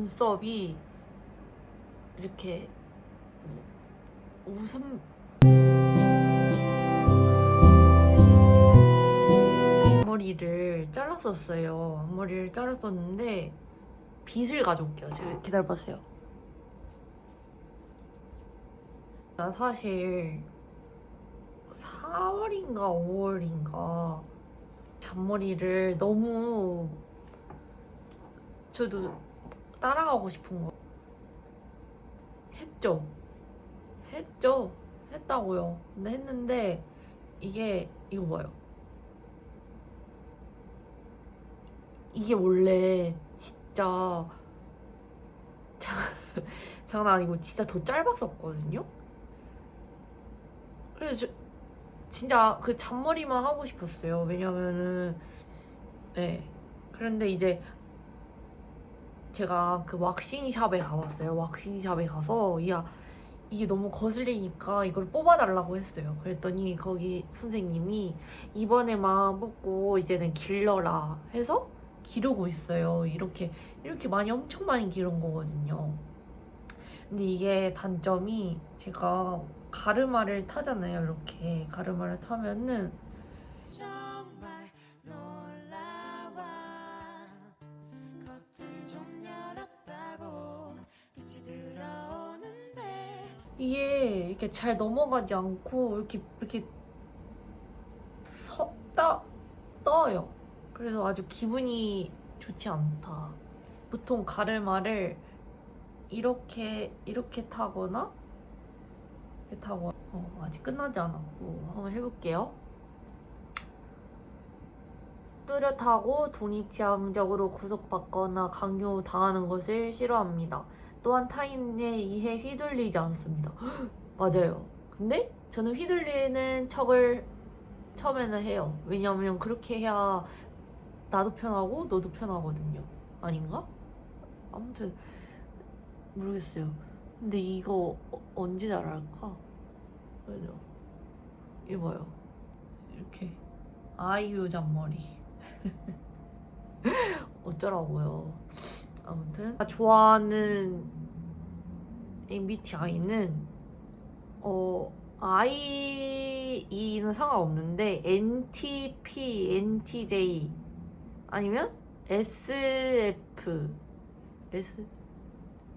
눈썹이 이렇게 웃음 머리를 잘랐었어요. 머리를 잘랐었는데 빗을 가져올게요. 제가 기다려보세요. 나 사실 4월인가 5월인가 잔머리를 너무 저도 따라가고 싶은 거 했죠. 했죠. 했다고요. 근데 했는데 이게 이거 뭐예요? 이게 원래 진짜 장, 장난 아니고 진짜 더 짧았었거든요. 그래서 저, 진짜 그 잔머리만 하고 싶었어요. 왜냐면은 네. 그런데 이제 제가 그 왁싱샵에 가봤어요. 왁싱샵에 가서 야 이게 너무 거슬리니까 이걸 뽑아달라고 했어요. 그랬더니 거기 선생님이 이번에만 뽑고 이제는 길러라 해서 기르고 있어요. 이렇게 이렇게 많이 엄청 많이 기른 거거든요. 근데 이게 단점이 제가 가르마를 타잖아요. 이렇게 가르마를 타면은 이게 이렇게 잘 넘어가지 않고 이렇게 이렇게 섰다 떠요. 그래서 아주 기분이 좋지 않다. 보통 가르마를 이렇게 이렇게 타거나 이렇게 타고 어, 아직 끝나지 않았고 한번 해볼게요. 뚜렷하고 독립지향적으로 구속받거나 강요당하는 것을 싫어합니다. 또한 타인에 의해 휘둘리지 않습니다. 맞아요. 근데 저는 휘둘리는 척을 처음에는 해요. 왜냐면 그렇게 해야 나도 편하고 너도 편하거든요. 아닌가? 아무튼 모르겠어요. 근데 이거 어- 언제 잘할까? 그죠? 이봐요. 이렇게 아이유 잔머리. 어쩌라고요. 아무튼 제가 좋아하는 MBTI는 어 I는 상관없는데 NTP, NTJ 아니면 SF, S,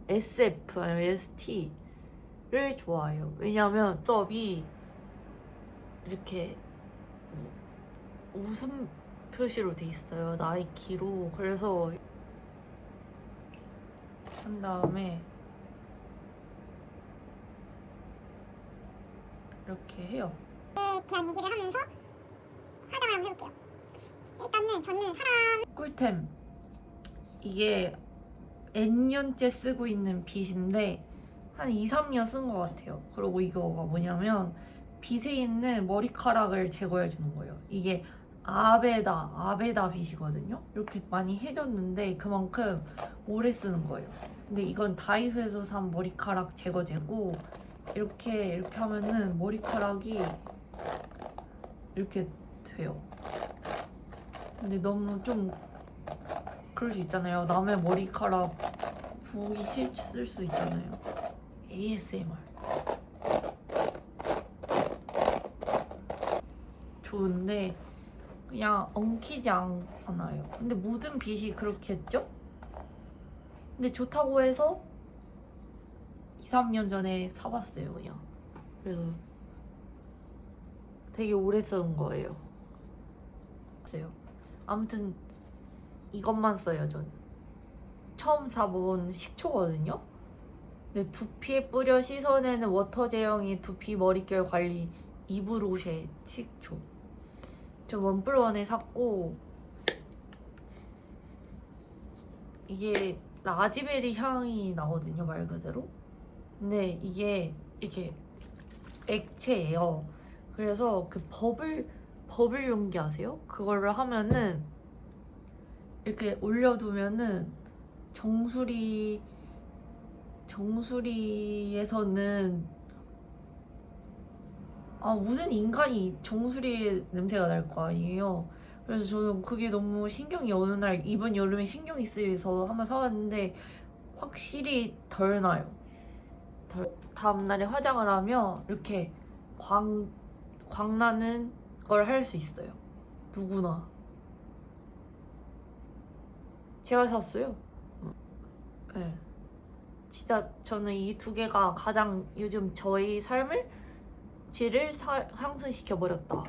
SF 아니면 ST를 좋아해요. 왜냐면 수업이 이렇게 뭐 웃음 표시로 돼 있어요. 나이키로. 그래서 한 다음에 이렇게 해요. 대한 얘기를 하면서 화장을 한번 해볼게요. 일단은 저는 사람 꿀템. 이게 N년째 쓰고 있는 빗인데 한 2, 3년 쓴 것 같아요. 그리고 이거가 뭐냐면 빗에 있는 머리카락을 제거해 주는 거예요. 이게 아베다, 아베다 빗이거든요. 이렇게 많이 해졌는데 그만큼 오래 쓰는 거예요. 근데 이건 다이소에서 산 머리카락 제거제고 이렇게 이렇게 하면은 머리카락이 이렇게 돼요. 근데 너무 좀 그럴 수 있잖아요. 남의 머리카락 보기 싫을 수 있잖아요. ASMR. 좋은데 그냥 엉키지 않- 않아요. 근데 모든 빗이 그렇겠죠? 근데 좋다고 해서 2, 3년 전에 사봤어요, 그냥. 그래서 되게 오래 쓴 거예요. 써요. 아무튼 이것만 써요, 전. 처음 사본 식초거든요. 근데 두피에 뿌려 씻어내는 워터 제형의 두피 머릿결 관리 이브로쉐 식초. 저 원뿔원에 샀고 이게 라즈베리 향이 나거든요, 말 그대로. 근데 이게 이렇게 액체예요. 그래서 그 버블 버블 용기 아세요? 그거를 하면은 이렇게 올려두면은 정수리 정수리에서는 아 무슨 인간이 정수리 냄새가 날 거 아니에요. 그래서 저는 그게 너무 신경이 어느 날 이번 여름에 신경이 쓰여서 한번 사왔는데 확실히 덜 나요. 덜, 다음 날에 화장을 하면 이렇게 광, 광나는 걸 할 수 있어요. 누구나. 제가 샀어요. 네. 진짜 저는 이 두 개가 가장 요즘 저희 삶을 질을 사- 상승시켜 버렸다